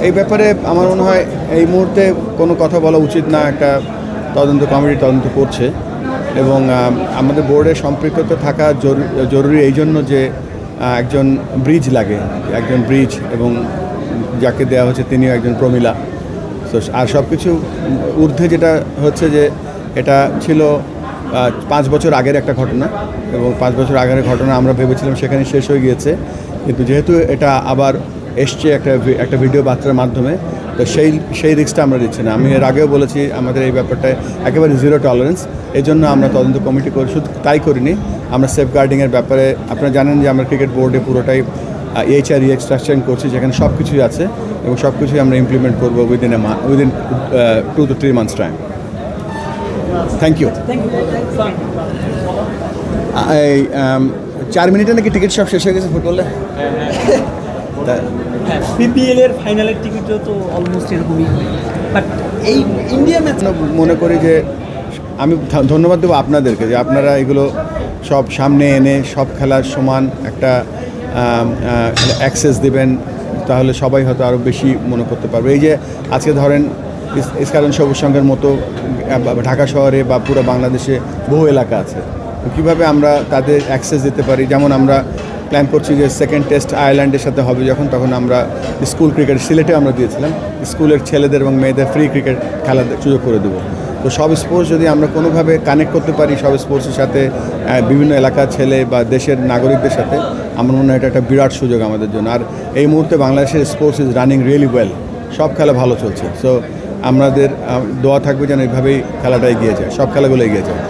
এই ব্যাপারে আমার মনে হয় এই মুহূর্তে কোনো কথা বলা উচিত না, একটা তদন্ত কমিটি তদন্ত করছে এবং আমাদের বোর্ডে সম্পৃক্ত থাকা জরু- জরুরি এই জন্য যে একজন ব্রিজ লাগে, একজন ব্রিজ এবং যাকে দেওয়া হচ্ছে তিনিও একজন প্রমিলা। তো আর সব কিছু ঊর্ধ্বে যেটা হচ্ছে যে, এটা ছিল পাঁচ বছর আগের একটা ঘটনা এবং পাঁচ বছর আগের ঘটনা আমরা ভেবেছিলাম সেখানে শেষ হয়ে গিয়েছে। কিন্তু যেহেতু এটা আবার এসছে একটা ভি- একটা ভিডিও বার্তার মাধ্যমে। তো সেই সেই রিস্কটা আমরা দিচ্ছি না। আমি এর আগেও বলেছি আমাদের এই ব্যাপারটায় একেবারে জিরো টলারেন্স। এই জন্য আমরা তদন্ত কমিটি করে শুধু তাই করিনি। আমরা সেফ গার্ডিংয়ের ব্যাপারে আপনারা জানেন যে আমরা ক্রিকেট বোর্ডে পুরোটাই এইচআর এক্সট্রাকশন করছি যেখানে সব কিছুই আছে এবং সব কিছুই আমরা ইমপ্লিমেন্ট করব within a within two two three months time thank you এই চার মিনিটে নাকি টিকিট সব শেষ হয়ে গেছে ফুটবলে? তা- বিপিএল এর ফাইনালের টিকিটও তো অলমোস্ট এরকমই বাট এই ইন্ডিয়া ম্যাচ মনে করি যে আমি ধন্যবাদ দেবো আপনাদেরকে যে আপনারা এগুলো সব সামনে এনে সব খেলার সমান একটা অ্যাক্সেস দেবেন, তাহলে সবাই হয়তো আরও বেশি মনে করতে পারবে। এই যে আজকে ধরেন ইস- ইস্কারণ সবুজ সংঘের মতো ঢাকা শহরে বা পুরো বাংলাদেশে বহু এলাকা আছে। কীভাবে আমরা তাদের অ্যাক্সেস দিতে পারি? যেমন আমরা প্ল্যান করছি যে সেকেন্ড টেস্ট আয়ারল্যান্ডের সাথে হবে যখন, তখন আমরা স্কুল ক্রিকেট সিলেটে আমরা দিয়েছিলাম। স্কুলের ছেলেদের এবং মেয়েদের ফ্রি ক্রিকেট খেলার সুযোগ করে দেবো। তো সব স্পোর্টস যদি আমরা কোনোভাবে কানেক্ট করতে পারি, সব স্পোর্টসের সাথে বিভিন্ন এলাকার ছেলে বা দেশের নাগরিকদের সাথে, আমার মনে হয় এটা একটা বিরাট সুযোগ আমাদের জন্য। আর এই মুহূর্তে বাংলাদেশের sports is running really well সব খেলা ভালো চলছে। সো আমাদের দোয়া থাকবে যেন এইভাবেই খেলাটা এগিয়ে যায়। সব খেলাগুলো এগিয়ে যায়।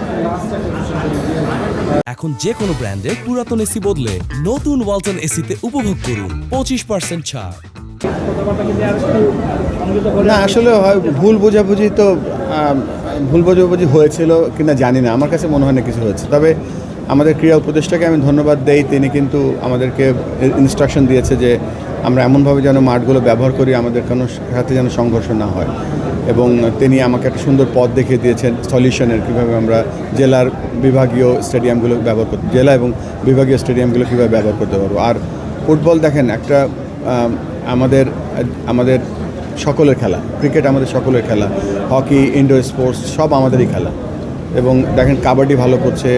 এখন যে কোনো ব্র্যান্ডের পুরাতন এসি বদলে নতুন ওয়ালটন এসিতে উপভোগ করুন পঁচিশ পার্সেন্ট ছাড়। না, আসলে হয় ভুল বোঝাবুঝি তো ভুল বোঝাবুঝি হয়েছিল কিনা জানি না। আমার কাছে মনে হয় না কিছু হয়েছে। তবে আমাদের ক্রীড়া উপদেষ্টাকে আমি ধন্যবাদ দেই। তিনি কিন্তু আমাদেরকে ইনস্ট্রাকশন দিয়েছে যে আমরা এমনভাবে যেন মাঠগুলো ব্যবহার করি, আমাদের কোনো সাথে যেন সংঘর্ষ না হয়। এবং তিনি আমাকে একটা সুন্দর পথ দেখিয়ে দিয়েছেন, সলিউশনের কীভাবে আমরা জেলার বিভাগীয় স্টেডিয়ামগুলো ব্যবহার করতে, জেলা এবং বিভাগীয় স্টেডিয়ামগুলো কীভাবে ব্যবহার করতে পারব। আর ফুটবল দেখেন, একটা আমাদের আমাদের সকলের খেলা, ক্রিকেট আমাদের সকলের খেলা, হকি, ইনডোর স্পোর্টস সব আমাদেরই খেলা। এবং দেখেন, কাবাডি ভালো করছে,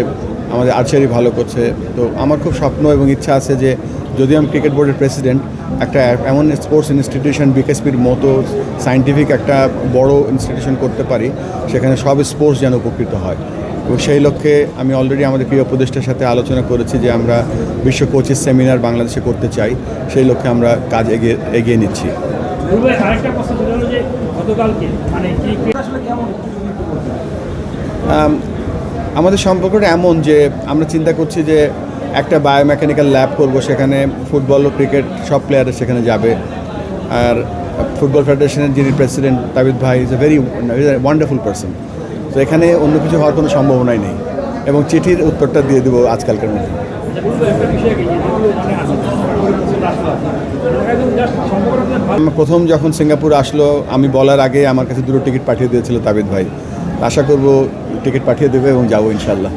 আমাদের আর্চারি ভালো করছে। তো আমার খুব স্বপ্ন এবং ইচ্ছা আছে যে যদি আমি ক্রিকেট বোর্ডের প্রেসিডেন্ট একটা এমন স্পোর্টস ইনস্টিটিউশন বিকেএসপির মতো সাইন্টিফিক একটা বড় ইনস্টিটিউশন করতে পারি সেখানে সব স্পোর্টস যেন উপকৃত হয়। এবং সেই লক্ষ্যে আমি অলরেডি আমাদের ক্রীড়া উপদেষ্টার সাথে আলোচনা করেছি যে আমরা বিশ্ব কোচেস সেমিনার বাংলাদেশে করতে চাই সেই লক্ষ্যে আমরা কাজ এগিয়ে এগিয়ে নিচ্ছি। মানে আমাদের সম্পর্কটা এমন যে আমরা চিন্তা করছি যে একটা বায়োমেকানিক্যাল ল্যাব করব সেখানে ফুটবল ও ক্রিকেট সব প্লেয়ার সেখানে যাবে। আর ফুটবল ফেডারেশনের যিনি প্রেসিডেন্ট তাবিদ ভাই is a very wonderful person তো এখানে অন্য কিছু হওয়ার কোনো সম্ভাবনাই নেই। এবং চিঠির উত্তরটা দিয়ে দেবো আজকালকার মধ্যে। প্রথম যখন সিঙ্গাপুর আসলো, আমি বলার আগে আমার কাছে দুটো টিকিট পাঠিয়ে দিয়েছিল তাবিদ ভাই। আশা করব টিকিট পাঠিয়ে দেবে এবং যাব ইনশাল্লাহ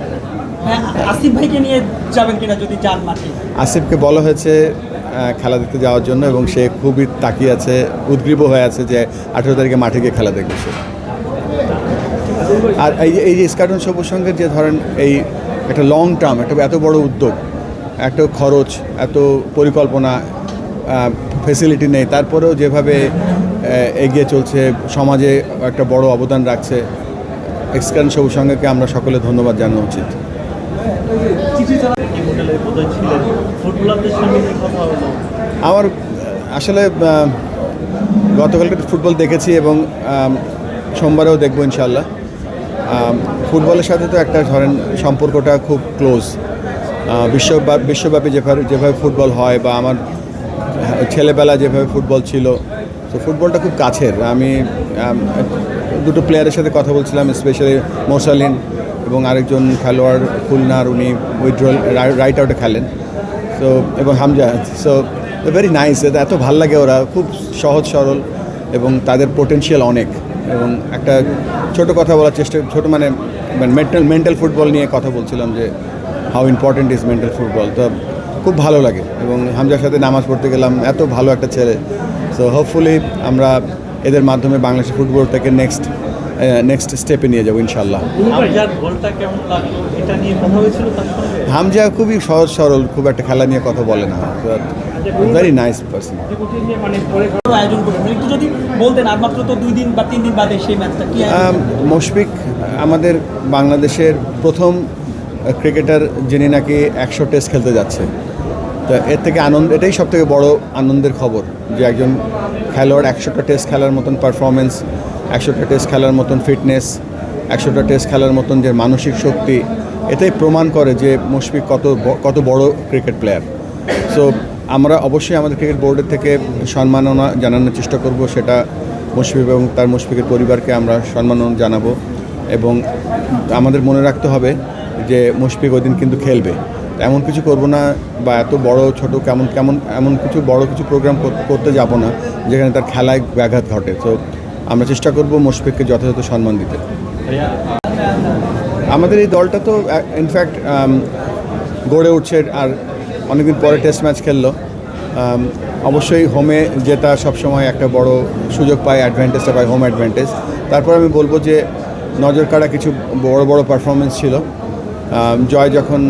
আসিফ ভাইকে নিয়ে যাবেন কিনা যদি মাঠে? আসিফকে বলা হয়েছে খেলা দেখতে যাওয়ার জন্য এবং সে খুবই তাকিয়ে আছে, উদ্গ্রীব হয়ে আছে যে আঠেরো তারিখে মাঠে গিয়ে খেলা দেখবে সে। আর এই এই যে স্কাটন সবুজ সংঘের যে ধরেন এই একটা লং টার্ম একটা এত বড় উদ্যোগ, এত খরচ, এত পরিকল্পনা ফেসিলিটি নেই, তারপরেও যেভাবে এগিয়ে চলছে, সমাজে একটা বড় অবদান রাখছে এক্সকারণ সবুজ সংঘকে আমরা সকলে ধন্যবাদ জানানো উচিত ফুটবলারদের সঙ্গে কথা হলো আমার, আসলে গতকালকে ফুটবল দেখেছি এবং সোমবারেও দেখব ইনশাল্লাহ ফুটবলের সাথে তো একটা ধরেন সম্পর্কটা খুব ক্লোজ বিশ্ব বিশ্বব্যাপী যেভাবে যেভাবে ফুটবল হয় বা আমার ছেলেবেলা যেভাবে ফুটবল ছিল, তো ফুটবলটা খুব কাছের। আমি দুটো প্লেয়ারের সাথে কথা বলছিলাম স্পেশালি মোরসালিন এবং আরেকজন খেলোয়াড় খুলনার, উনি উইথড্রল রাইট আউটে খেলেন। সো এবং হামজা সো ভেরি নাইস এত ভালো লাগে ওরা, খুব সহজ সরল এবং তাদের পোটেনশিয়াল অনেক। এবং একটা ছোট কথা বলার চেষ্টা, ছোট মানে মেন্টাল মেন্টাল ফুটবল নিয়ে কথা বলছিলাম যে how important is mental football তো খুব ভালো লাগে। এবং হামজার সাথে নামাজ পড়তে গেলাম, এত ভালো একটা ছেলে। সো হোপফুলি আমরা এদের মাধ্যমে ফুটবল থেকে নেক্সট নেক্সট স্টেপে নিয়ে যাব ইনশাল্লাহ হামজা খুবই সহজ সরল খুব একটা খেলা নিয়ে কথা বলে না। ভেরি নাইস পার্সন মুশফিক আমাদের বাংলাদেশের প্রথম ক্রিকেটার যিনি নাকি একশো টেস্ট খেলতে যাচ্ছে। তো এর থেকে আনন্দ এটাই সব থেকে বড় আনন্দের খবর যে একজন খেলোয়াড় একশোটা টেস্ট খেলার মতন পারফরমেন্স একশোটা টেস্ট খেলার মতন ফিটনেস একশোটা টেস্ট খেলার মতন যে মানসিক শক্তি, এটাই প্রমাণ করে যে মুশফিক কত কত বড় ক্রিকেট প্লেয়ার সো আমরা অবশ্যই আমাদের ক্রিকেট বোর্ডের থেকে সম্মাননা জানানোর চেষ্টা করব, সেটা মুশফিক এবং তার মুশফিকের পরিবারকে আমরা সম্মাননা জানাব এবং আমাদের মনে রাখতে হবে যে মুশফিক ওই দিন কিন্তু খেলবে। এমন কিছু করব না বা এত বড়, ছোট কেমন কেমন, এমন কিছু বড় কিছু প্রোগ্রাম করতে যাব না যেখানে তার খেলায় ব্যাঘাত ঘটে। তো আমরা চেষ্টা করব মুশফিককে যথাযথ সম্মান দিতে। আমাদের এই দলটা তো ইনফ্যাক্ট গড়ে উঠছে আর অনেকদিন পরে টেস্ট ম্যাচ খেললো। অবশ্যই হোমে জেতা সবসময় একটা বড় সুযোগ পায় অ্যাডভান্টেজটা পায় হোম অ্যাডভান্টেজ তারপর আমি বলব যে, নজর কাড়া কিছু বড় বড় পারফরমেন্স ছিল। জয় যখন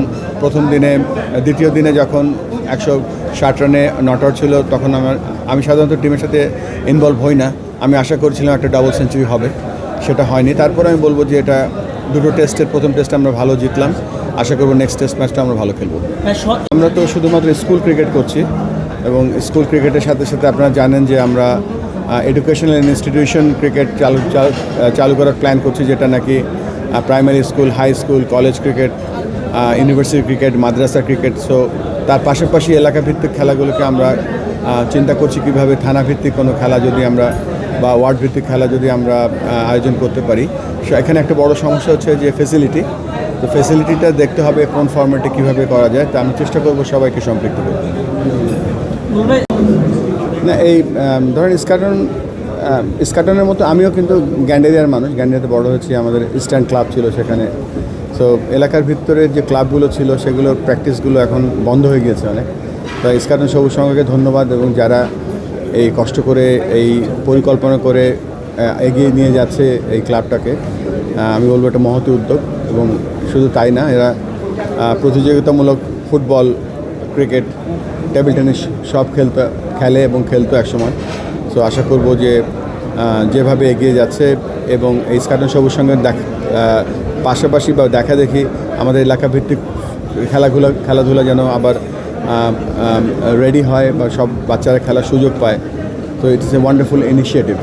প্রথম দিনে, দ্বিতীয় দিনে যখন একশো ষাট রানে নট আউট ছিল তখন আমার আমি সাধারণত টিমের সাথে ইনভলভ হই না। আমি আশা করছিলাম একটা ডাবল সেঞ্চুরি হবে সেটা হয়নি। তারপর আমি বলব যে এটা দুটো টেস্টের প্রথম টেস্টে আমরা ভালো জিতলাম। আশা করব নেক্সট টেস্ট ম্যাচটা আমরা ভালো খেলব। হ্যাঁ, আমরা তো শুধুমাত্র স্কুল ক্রিকেট করছি এবং স্কুল ক্রিকেটের সাথে সাথে আপনারা জানেন যে আমরা এডুকেশনাল ইনস্টিটিউশন ক্রিকেট চালু চালু- চালু করার প্ল্যান করছি যেটা নাকি primary school high school college cricket university cricket মাদ্রাসা ক্রিকেট সো তার পাশাপাশি এলাকাভিত্তিক খেলাগুলোকে আমরা চিন্তা করছি কীভাবে থানাভিত্তিক কোনো খেলা যদি আমরা বা ওয়ার্ড ভিত্তিক খেলা যদি আমরা আয়োজন করতে পারি। সো এখানে একটা বড় সমস্যা হচ্ছে যে ফেসিলিটি তো ফেসিলিটিটা দেখতে হবে কোন ফর্ম্যাটে কীভাবে করা যায়। তা আমি চেষ্টা করব সবাইকে সম্পৃক্ত করতে। না এই ধরেন ইস্কাটন ইস্কাটনের মতো আমিও কিন্তু গ্যান্ডেরিয়ার মানুষ। গ্যান্ডেরিয়াতে বড় হয়েছি, আমাদের ইস্টার্ন ক্লাব ছিল সেখানে। সো এলাকার ভিতরে যে ক্লাবগুলো ছিল, সেগুলোর প্র্যাকটিসগুলো এখন বন্ধ হয়ে গিয়েছে অনেক। তো ইস্কাটন সবুজ সংঘকে ধন্যবাদ এবং যারা এই কষ্ট করে, এই পরিকল্পনা করে এগিয়ে নিয়ে যাচ্ছে এই ক্লাবটাকে আমি বলব এটা মহতি উদ্যোগ এবং শুধু তাই না, এরা প্রতিযোগিতামূলক ফুটবল, ক্রিকেট, টেবিল টেনিস সব খেলতে, খেলে এবং খেলতো একসময়। সো আশা করব যে যেভাবে এগিয়ে যাচ্ছে এবং এই স্কাটন সবুজ সঙ্গে দেখ পাশাপাশি বা দেখা দেখি আমাদের এলাকা ভিত্তিক খেলাগুলো খেলাধুলা যেন আবার রেডি হয় বা সব বাচ্চারা খেলার সুযোগ পায়। তো ইটস এ ওয়ান্ডারফুল ইনিশিয়েটিভ